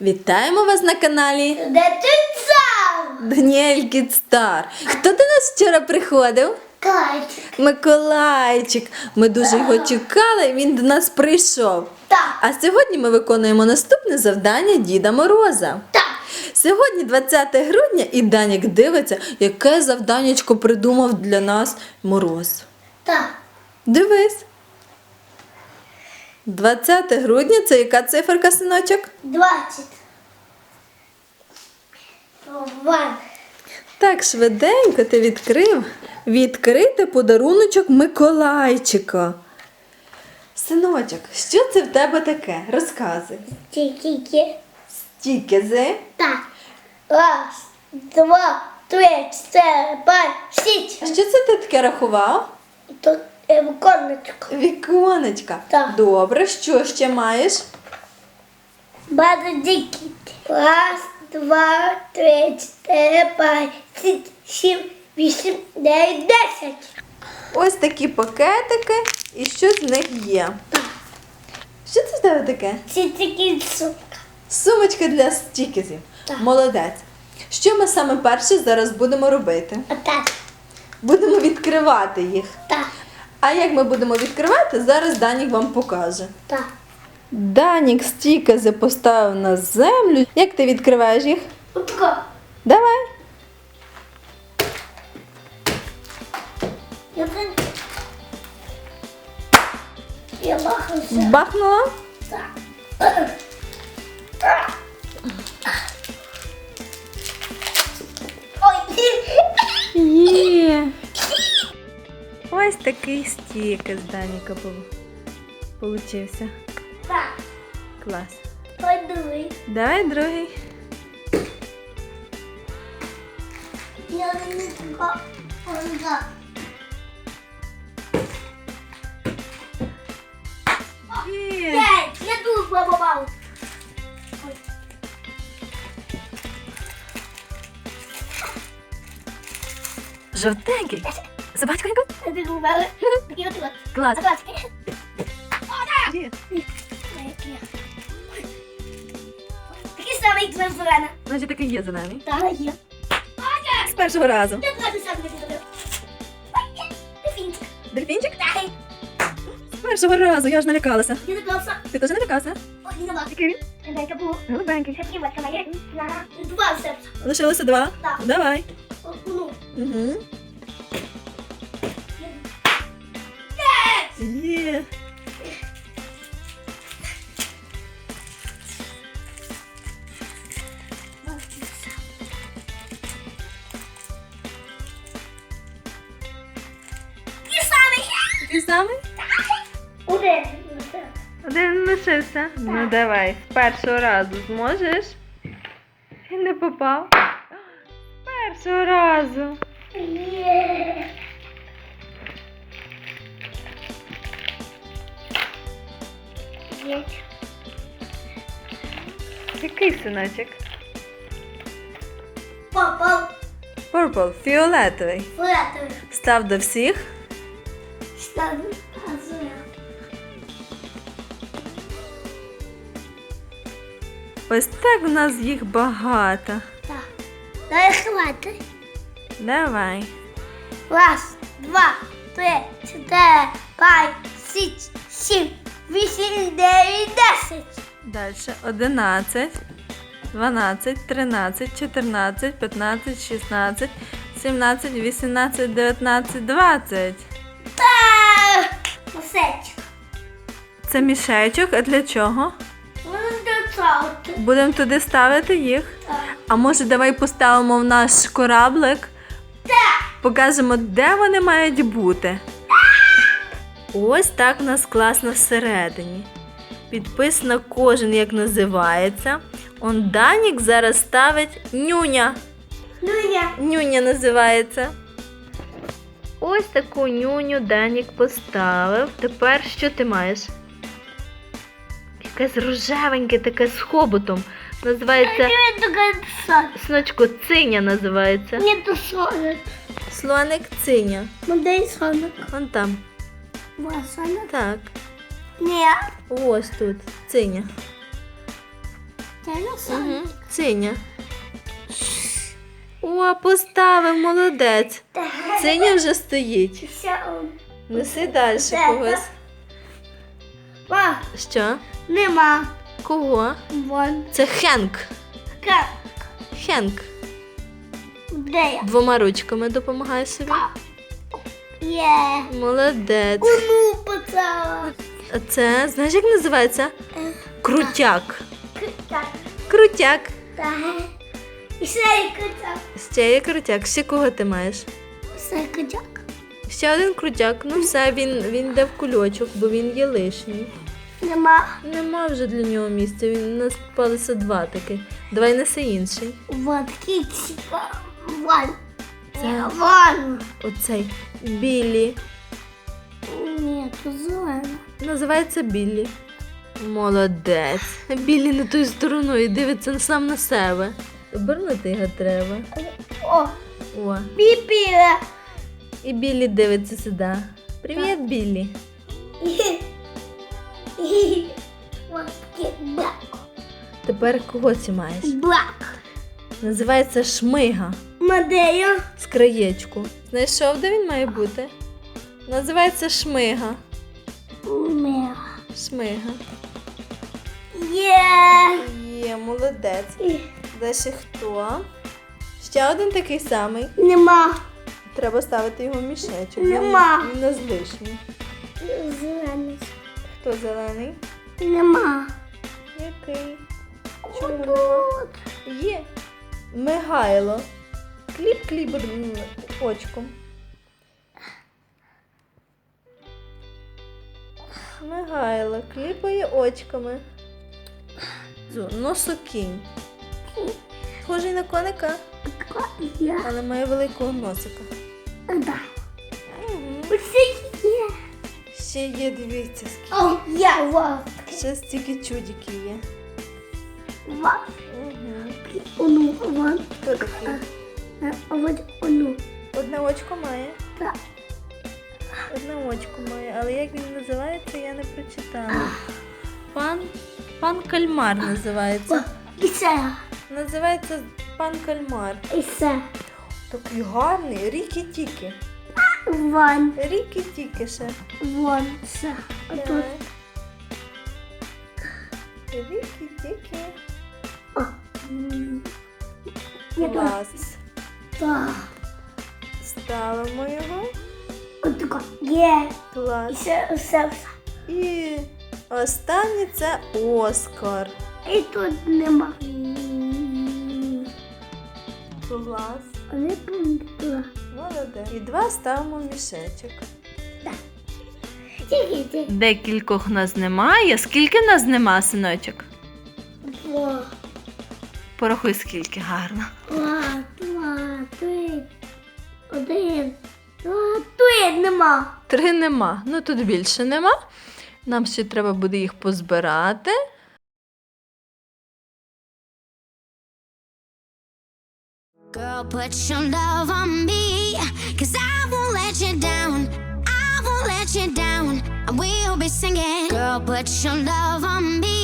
Вітаємо вас на каналі? Даніель Кідстар. Хто до нас вчора приходив? Кайчик. Миколайчик. Ми дуже його чекали, він до нас прийшов. Так. А сьогодні ми виконуємо наступне завдання Діда Мороза. Так. Сьогодні 20 грудня, і Данік дивиться, яке завданнячко придумав для нас Мороз. Так. Дивись. 20 грудня це яка циферка, синочок? Двадцять. Ван. Так швиденько ти відкрив. Відкрити подаруночок Миколайчика. Синочок, що це в тебе таке? Розказуй. Тільки. Стікези. Так. Раз, два, три, чотири, п'ять, шість. Що це ти таке рахував? Тут віконечко. Віконечка. Так. Добре, що ще маєш? Багато дикі. Раз, два, три, чотири, п'ять, шість, сім, вісім, дев'ять, десять. Ось такі пакетики, і що з них є. Що це в тебе таке? Це такі сумка. Сумочка для стікезів. Так. Молодець. Що ми саме перше зараз будемо робити? Отак. Будемо відкривати їх. А як ми будемо відкривати, зараз Данік вам покаже. Так. Данік стікези поставив на землю. Як ти відкриваєш їх? Отако. Давай. Я прям... Я бахався. Бахнула. Так. Ось такий стікез Даніка получився. Так. Клас. Ой, диви. Давай другий. Я не така. Ой. Є. П'ять. Я тут побував. Жовтенький. Собачка яка? Я тут побував. Такі от от. Клас. Клас. Такі. Такий самий, як твоя зелена. Значить такий є зелений. Так, є. З першого разу. Я туди сам не зробив. Дефінчик. Дельфінчик? Так. З першого разу, я ж налякалася. Я додався. Ти теж налякався? Ой, не нема. Який він? Дай капу. Голубенький. Батька. Два серця. Лишилося два? Так. Давай. Ну. Угу. Є. Ти самий? Один. Один лишився. Ну давай, з першого разу зможеш. І не попав. З першого разу. Який синочок? Попав. Purple, фіолетовий. Флетовий. Став до всіх. Ставлю. Азуя. Ось так в нас їх багато. Так. Дай хватить. Давай. Раз, два, три, чотири, п'ять, шість, сім, вісім, дев'ять, десять. Далі 11, 12, 13, 14, 15, 16, 17, 18, 19, 20. Та, Масечок. Це мішечок, а для чого? Будемо туди ставити їх. Так. А може давай поставимо в наш кораблик? Покажемо, де вони мають бути. Ось так в нас класно всередині. Підписано кожен, як називається. Он Данік зараз ставить нюня. Ну я. Нюня називається. Ось таку нюню Данік поставив. Тепер що ти маєш? Якесь рожевеньке, таке з хоботом. Називається. Сночко циня називається. Не то соник. Слоник циня. Модель соник. Вон там. Була соник? Так. Ні. Ось тут. Циня. Угу. Синя. О, поставив, молодець. Синя вже стоїть. Неси далі когось. Ва, Що? нема. Кого? Вон. Це Хенк. Ка. Хенк. Де я? Двома ручками допомагає собі. Є. Молодець. Куну поцала. Це, знаєш, як називається? Крутяк. Так. Крутяк. Так. І ще є качак. Ще є крутяк. Ще кого ти маєш? Ще качак. Ще один крутяк. Ну все, він, він йде в кульочок, бо він є лишній. Нема. Нема вже для нього місця. Він у нас попалися два таки. Давай неси інший. Кексика. Вон. Це Вон. оцей Біллі. Ні, то зелена. Називається Біллі. Молодець. Біллі не тою стороною дивиться сам на себе. Обернути його треба. О, О. піпіла. І Біллі дивиться сюди. Привіт, Біллі. Тепер кого ти маєш? Блак. Називається Шмига Мадея. з краєчку. Знайшов, де він має бути? Називається Шмига. Меа. Шмига. Є. Є, молодець. Далі хто? Ще один такий самий. Нема. Треба ставити його в мішечок. Нема. Він у нас лишній. Зелений. Хто зелений? Нема. Який? Чому нема? Є. Мигайло. Кліп кліп очком. Мигайло кліпає очками. Носокінь. Схожий на коника, але має великого носика. Усе є. Ще є, дивіться, скільки. О, я вов. Ще стільки чудиків є. Угу. Ону, вон. Хто такий? Одне очко має. Так. Одне очко має, але як він називається, я не прочитала. Пан, пан Кальмар називається. І це. Називається пан Кальмар. І це. Такий гарний, рікі-тікі. Вон. Рікі-тікі ще. Вон. Це. А тут. Так. Рікі-тікі. О. М. Я тут. Клас. Так. Ставимо його. Отако. Є. І Клас. все, все, все. І останнє це Оскар. І тут нема. Клас. Не помітила. Молодець. І два ставимо в мішечок. Тільки ти. Декількох нас немає. Скільки нас нема, синочок? Два. Порахуй, скільки гарно. Два, два, три. Один. Три нема. Три нема. Ну тут більше нема. Нам ще треба буде їх позбирати. Girl, put your love on me, cause I won't let you down. I won't let you down. I will be singing. Girl, put your love on me,